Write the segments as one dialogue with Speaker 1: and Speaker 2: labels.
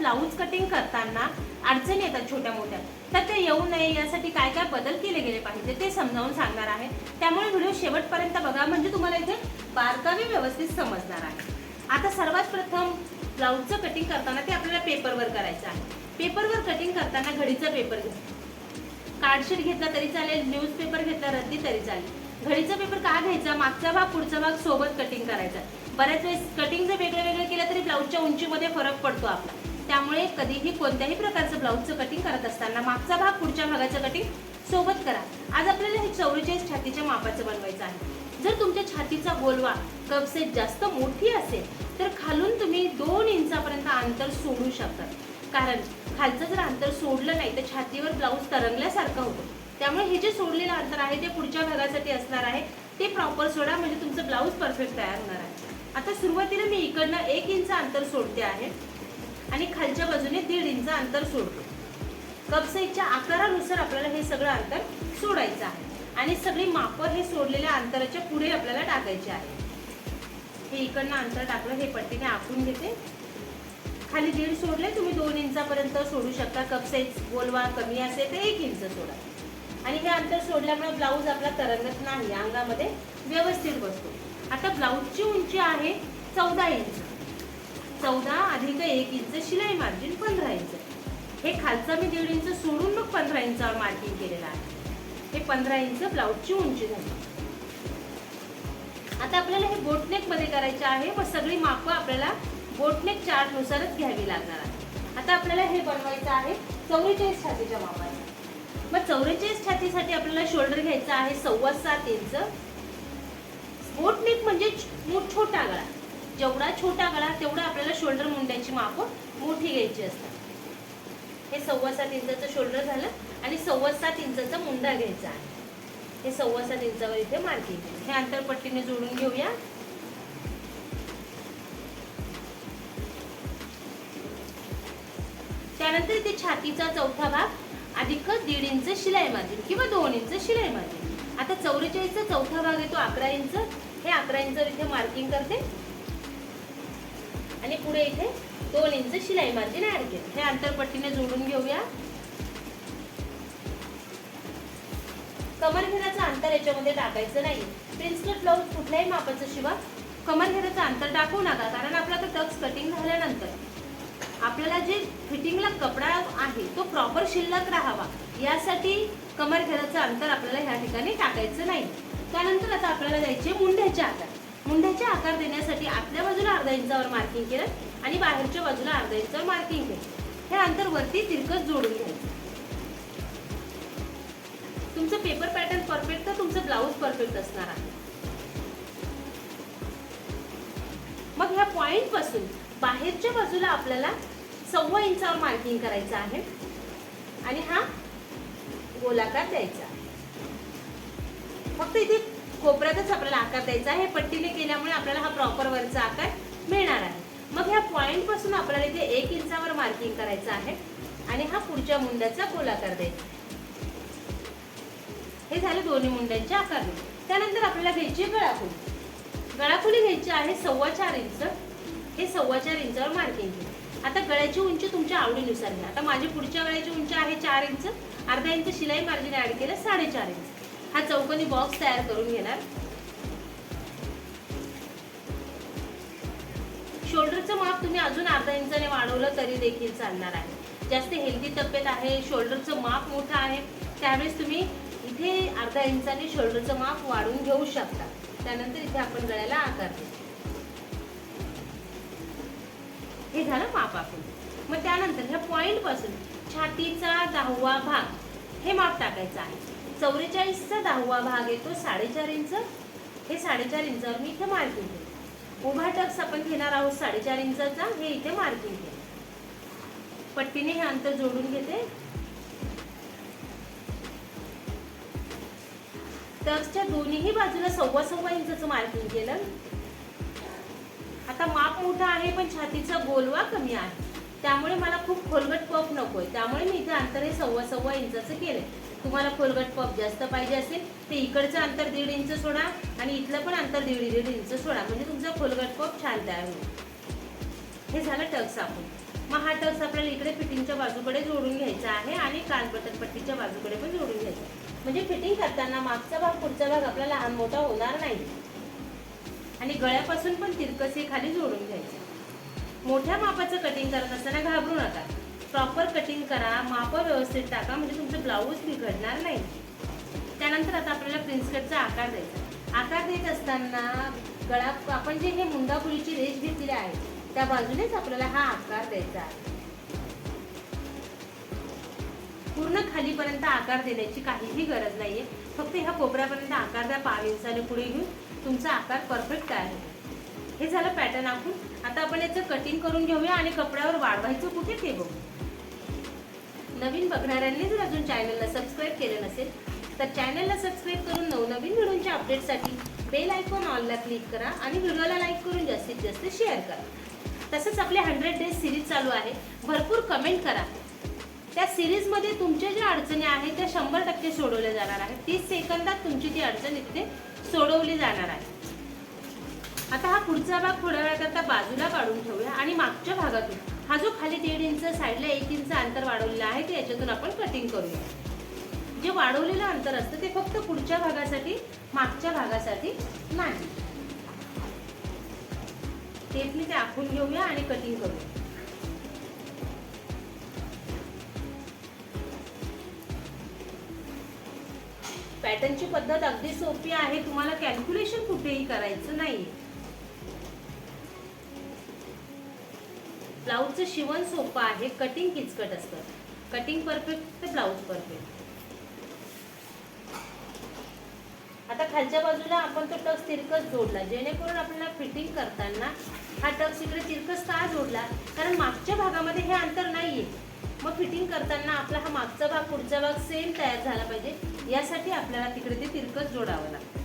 Speaker 1: Blouse cutting करताना अडचणी येतात छोट्या मोठ्या. तर ते येऊ नये यासाठी काय काय बदल केले गेले पाहिजे ते समजावून सांगणार आहे. त्यामुळे व्हिडिओ शेवटपर्यंत बघा म्हणजे तुम्हाला इथे बारकावे व्यवस्थित समजणार आहे. आता सर्वात प्रथम ब्लाऊजचं कटिंग करताना ते आपल्याला पेपरवर करायचं आहे. पेपरवर कटिंग करताना घडीचा पेपर घ्या. कार्डशीट घेतला तरी चालेल न्यूजपेपर घेतला रद्दी तरी चालेल. घडीचा पेपर का घ्यायचा? मागचा भाग पुढचा भाग सोबत कटिंग करायचा. बऱ्याच वेळेस कटिंग जर वेगळं वेगळं केलं तरी ब्लाऊजच्या उंचीमध्ये फरक पडतो आपला. त्यामुळे कधीही कोणत्याही प्रकारचं ब्लाऊजचं कटिंग करत असताना मागचा भाग पुढच्या भागाचं कटिंग सोबत करा. आज आपल्याला हे चौवेचाळीस छातीच्या मापाचं बनवायचं आहे. जर तुमच्या छातीचा गोलवा कपसेट जास्त मोठी असेल तर खालून तुम्ही दोन इंचापर्यंत अंतर सोडू शकता. कारण खालचं जर अंतर सोडलं नाही तर छातीवर ब्लाऊज तरंगल्यासारखं होतं. त्यामुळे हे जे सोडलेलं अंतर आहे ते पुढच्या भागासाठी असणार आहे. ते प्रॉपर सोडा म्हणजे तुमचं ब्लाऊज परफेक्ट तयार होणार आहे. आता सुरुवातीला मी इकडनं एक इंच अंतर सोडते आहे. आणि खालच्या बाजूने दीड इंच अंतर सोडतो. कपसाईच्या आकारानुसार आपल्याला हे सगळं अंतर सोडायचं आहे. आणि सगळी मापं हे सोडलेल्या अंतराच्या पुढे आपल्याला टाकायचे आहे. हे इकडनं अंतर टाकलं हे पट्टीने आखून घेते. खाली दीड सोडले तुम्ही दोन इंचापर्यंत सोडू शकता. कप साईज गोलवा कमी असेल तर एक इंच सोडा. आणि हे अंतर सोडल्यामुळे ब्लाऊज आपला तरंगत नाही अंगामध्ये व्यवस्थित बसतो. आता ब्लाऊजची उंची आहे चौदा इंच. चौदा अधिक एक इंच शिलाई मार्जिन पंधरा इंच. हे खालचं मी दीड इंच सोडून मग पंधरा इंचावर मार्किंग केलेलं आहे. हे पंधरा इंच ब्लाऊजची उंची झाली. आता आपल्याला हे बोटनेकमध्ये करायचे आहे व सगळी मापं आपल्याला बोटनेक चार्ट नुसारच घ्यावी लागणार आहे. आता आपल्याला हे बनवायचं आहे चौवेचाळीस छातीच्या मापाने मग चौवेचाळीस छातीसाठी आपल्याला शोल्डर घ्यायचा आहे सव्वा सात इंच. बोटनेक म्हणजे छोटा गळा जेवढा छोटा गळा तेवढा आपल्याला शोल्डर मुंड्याची माप मोठी घ्यायची असतात. हे सव्वा सात इंचाचं शोल्डर झालं आणि सव्वा सात इंचाचा मुंडा घ्यायचा आहे. हे सव्वा सात इंचावर इथे मार्किंग हे आंतरपट्टीने जोडून घेऊया. त्यानंतर इथे छातीचा चौथा भाग अधिक दीड इंच शिलाई मार्जिन किंवा दोन इंच शिलाई मार्जिन. आता चौवेचाळीसचा चौथा भाग येतो अकरा इंच. हे अकरा इंचावर इथे मार्किंग करते. आणि पुढे इथे दोन इंच शिलाई मार्जिन ऍड केलं. हे अंतरपट्टीने जोडून घेऊया. कमरघेराचं अंतर याच्यामध्ये टाकायचं नाही. प्रिन्सकट ब्लाऊज कुठल्याही मापाचं शिवा कमरघेराचं अंतर टाकू नका कारण आपला तर टक्स कटिंग झाल्यानंतर. आपल्याला जे फिटिंगला कपडा आहे तो प्रॉपर शिल्लक राहावा. यासाठी कमरघेराचं अंतर आपल्याला ह्या ठिकाणी टाकायचं नाही. त्यानंतर आता आपल्याला द्यायचे मुंढ्याचे आकार. मुंड्याचे आकार देण्यासाठी आतल्या बाजूला अर्धा इंचावर मार्किंग केलं आणि बाहेरच्या बाजूला अर्धा इंचावर मार्किंग केलं. हे अंतर वरती तिरकस जोडून घ्यायचं. तुमचं पेपर पॅटर्न परफेक्ट तर तुमचं ब्लाऊज परफेक्ट असणार आहे. मग ह्या पॉइंटपासून बाहेरच्या बाजूला आपल्याला सव्वा इंचावर मार्किंग करायचं आहे आणि हा गोलाकार द्यायचा फक्त इथे कोपऱ्यातच आपल्याला आकार द्यायचा आहे. पट्टीने केल्यामुळे आपल्याला हा प्रॉपर वरचा आकार मिळणार आहे. मग ह्या पॉइंटपासून आपल्याला इथे एक इंचावर मार्किंग करायचं आहे. आणि हा पुढच्या मुंड्याचा गोलाकार द्यायचा हे झाले दोन्ही मुंड्यांचे आकार त्यानंतर आपल्याला घ्यायची गळाखोली. गळाखोली घ्यायची आहे सव्वा चार इंच. हे सव्वा चार इंचावर मार्किंग आता गळ्याची उंची तुमच्या आवडीनुसार घ्या. आता माझी पुढच्या गळ्याची उंची आहे चार इंच. अर्धा इंच शिलाई मार्जिन ऍड केलं साडेचार इंच. हा चौकोनी बॉक्स तयार करून घेणार. शोल्डरचं माप तुम्ही अजून अर्धा इंचाने वाढवलं तरी देखील चालणार आहे. जास्त हेल्दी तब्येत आहे शोल्डरचं माप मोठं आहे. त्यावेळेस तुम्ही इथे अर्धा इंचाने शोल्डरचं माप वाढवून घेऊ शकता. त्यानंतर इथे आपण गळ्याला आकार देऊ. हे झालं माप आपण मग त्यानंतर ह्या पॉइंटपासून छातीचा दहावा भाग हे माप टाकायचं आहे. चौवेचाळीसचा दहावा भाग येतो साडेचार इंच. हे साडेचार इंचावर मी इथे मार्किंग केलं उभा टक्स आपण घेणार आहोत साडेचार इंचाचा हे इथे मार्किंग केलं पट्टीने हे अंतर जोडून घेते. टक्सच्या दोन्हीही बाजूला सव्वा सव्वा इंचाचं मार्किंग केलं. आता माप मोठा आहे पण छातीचा गोलवा कमी आहे. त्यामुळे मला खूप खोलगट पफ नकोय. त्यामुळे मी इथे अंतर हे सव्वा सव्वा इंचाचं केलंय. तुम्हाला खोलगट पफ जास्त पाहिजे असेल ते इकडचं अंतर दीड इंच सोडा आणि इथलं पण अंतर दीड दीड इंच सोडा. म्हणजे तुमचा खोलगट पॉप छान तयार होईल. हे झालं टक्स आपण. मग हा टक्स आपल्याला इकडे फिटिंगच्या बाजूकडे जोडून घ्यायचा आहे आणि कानपटन पट्टीच्या बाजूकडे पण जोडून घ्यायचा म्हणजे फिटिंग करताना मागचा भाग पुढचा भाग आपला लहान मोठा होणार नाही. आणि गळ्यापासून पण तिरकसी खाली जोडून घ्यायचं. मोठ्या मापाचं कटिंग करत असताना घाबरू नका. प्रॉपर कटिंग करा माप व्यवस्थित टाका म्हणजे तुमचं ब्लाऊज बिघडणार नाही. त्यानंतर आता आपल्याला प्रिन्स कटचा आकार द्यायचा. आकार देत असताना गळा आपण जे हे मुंडापुरीची रेस घेतली आहे त्या बाजूनेच आपल्याला हा आकार द्यायचा आहे. पूर्ण खालीपर्यंत आकार देण्याची काहीही गरज नाही आहे फक्त ह्या कोपऱ्यापर्यंत आकार द्या पाव इंचाने पुढे घेऊन तुमचा आकार परफेक्ट तयार होतो हे झालं पॅटर्न आखून. आता आपण याचं कटिंग करून घेऊया आणि कपड्यावर वाढवायचं कुठे ते बघू. नवीन बघणाऱ्यांनी जर अजून चॅनलला सबस्क्राईब केलं नसेल तर चॅनलला सबस्क्राईब करून नवनवीन व्हिडिओंच्या अपडेटसाठी बेल आयकॉन ऑनला क्लिक करा आणि व्हिडिओला लाईक करून जास्तीत जास्त शेअर करा. तसंच आपले हंड्रेड डेज सिरीज चालू आहे. भरपूर कमेंट करा. त्या सिरीजमध्ये तुमच्या ज्या अडचणी आहेत त्या शंभर टक्के सोडवल्या जाणार आहेत. तीस सेकंदात तुमची ती अडचण इथे सोडवली जाणार आहे. आता हा पुढचा भाग थोड्या वेळाकरता बाजूला काढून ठेवूया आणि मागच्या भागातून. हा जो खाली दीड इंच साईडला एक इंच अंतर वाढवलेलं आहे ते याच्यातून आपण कटिंग करूया. जे वाढवलेलं अंतर असतं ते फक्त पुढच्या भागासाठी मागच्या भागासाठी नाही. तेच मी ते आखून घेऊया आणि कटिंग करूया. पॅटर्नची पद्धत अगदी सोपी आहे तुम्हाला कॅल्क्युलेशन कुठेही करायचं नाही ब्लाऊजचं शिवण सोपं आहे कटिंग किचकट असतं. कटिंग परफेक्ट तर ब्लाऊज परफेक्ट आता खालच्या बाजूला आपण तो टक्स तिरकस जोडला जेणेकरून आपल्याला फिटिंग करताना हा टक्स इकडे तिरकस का जोडला? कारण मागच्या भागामध्ये हे अंतर नाहीये. मग फिटिंग करताना आपला हा मागचा भाग पुढचा भाग सेम तयार झाला पाहिजे. यासाठी आपल्याला तिकडे ते तिरकस जोडावं लागतं.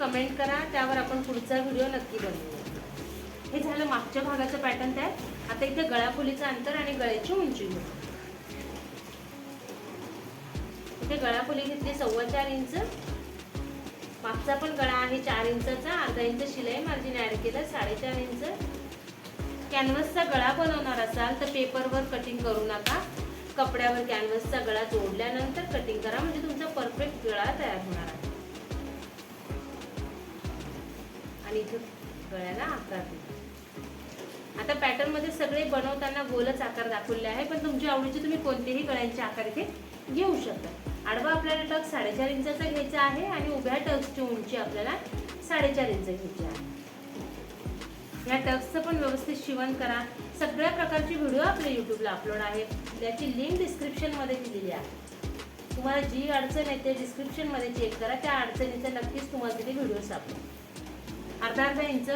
Speaker 1: कमेंट करा त्यावर आपण पुढचा व्हिडिओ नक्की बनवू हे झालं मागच्या भागाचं पॅटर्न तयार आता इथे गळाफुलीचं अंतर आणि गळ्याची उंची. घेऊ इथे गळाफुली घेतली सव्वा चार इंच. मागचा पण गळा आहे चार इंचाचा. अर्धा इंच शिलाई मार्जिन ऍड केलं साडेचार इंच. कॅनव्हसचा गळा बनवणार असाल तर पेपरवर कटिंग करू नका. कपड्यावर कॅनव्हसचा गळा जोडल्यानंतर कटिंग करा म्हणजे तुमचा परफेक्ट गळा तयार होणार आहे. आणि इथं गळ्याला आकार आता पॅटर्नमध्ये सगळे बनवताना गोलच आकार दाखवले आहे पण तुमच्या आवडीचे तुम्ही कोणतेही गळ्यांचे आकार इथे घेऊ शकता. आडवा आपल्याला टक साडेचार इंचाचा घ्यायचा आहे आणि उभ्या टक्सची उंची आपल्याला साडेचार इंच घ्यायची आहे. या टक्सचं पण व्यवस्थित शिवण करा. सगळ्या प्रकारचे व्हिडिओ आपल्या युट्यूबला अपलोड आहे त्याची लिंक डिस्क्रिप्शनमध्ये दिलेली आहे. तुम्हाला जी अडचण येते डिस्क्रिप्शनमध्ये चेक करा. त्या अडचणीचं नक्कीच तुम्हाला तिथे व्हिडिओ सापडेल अर्धा अर्धा इंच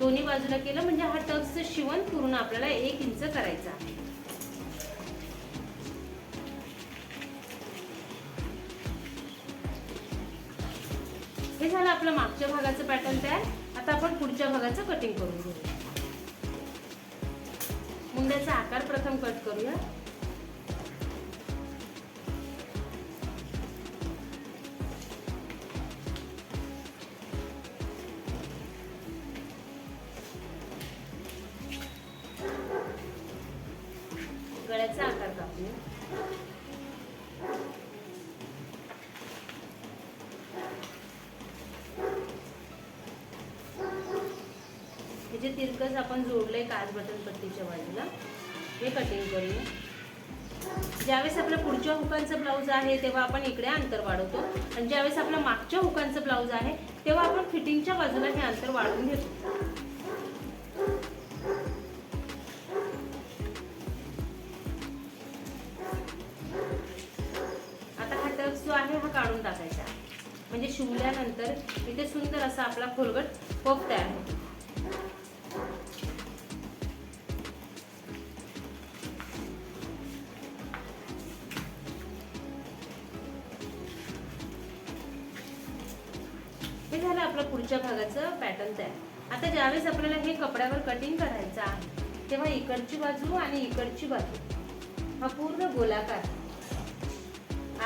Speaker 1: दोन्ही बाजूला केलं म्हणजे हा टक्सचं शिवण पूर्ण आपल्याला एक इंच करायचा आहे. हे झालं आपलं मागच्या भागाचं पॅटर्न तयार. आता आपण पुढच्या भागाचं कटिंग करून घेऊ. मुंड्याचा आकार प्रथम कट करूया. हे तिरकस आपण जोडलंय काच बटन पट्टीच्या बाजूला. हे कटिंग करूया. ज्यावेळेस आपल्या पुढच्या हुकांचं ब्लाऊज आहे तेव्हा आपण इकडे अंतर वाढवतो. आणि ज्यावेळेस आपल्या मागच्या हुकांचं ब्लाऊज आहे तेव्हा आपण फिटिंगच्या बाजूला हे अंतर वाढवून घेतो. आता हा टक्स जो आहे हा काढून टाकायचा. म्हणजे शिवल्यानंतर इथे सुंदर असा आपला खोलगट पफ तयार होतो पॅटर्न तयार आता ज्यावेळेस आपल्याला हे कपड्यावर कटिंग करायचं आहे तेव्हा इकडची बाजू आणि इकडची बाजू हा पूर्ण गोलाकार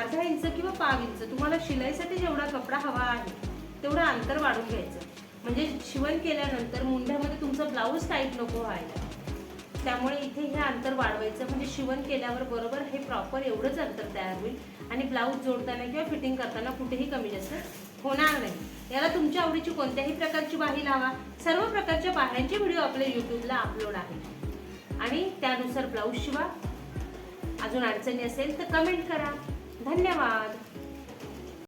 Speaker 1: अर्धा इंच किंवा पाव इंच तुम्हाला शिलाईसाठी जेवढा कपडा हवा आहे तेवढं अंतर वाढून घ्यायचं. म्हणजे शिवण केल्यानंतर मुंढ्यामध्ये तुमचा ब्लाऊज टाईट नको व्हायला. त्यामुळे इथे हे अंतर वाढवायचं म्हणजे शिवण केल्यावर बरोबर हे प्रॉपर एवढंच अंतर तयार होईल. आणि ब्लाऊज जोडताना किंवा फिटिंग करताना कुठेही कमी जास्त होणार नाही. याला तुमच्या आवडीची कोणत्याही प्रकारची बाही लावा. सर्व प्रकारच्या बाह्यांचे व्हिडिओ आपल्या यूट्यूबला अपलोड आहे. आणि त्यानुसार ब्लाऊज शिवा. अजून अडचणी असेल तर कमेंट करा. धन्यवाद.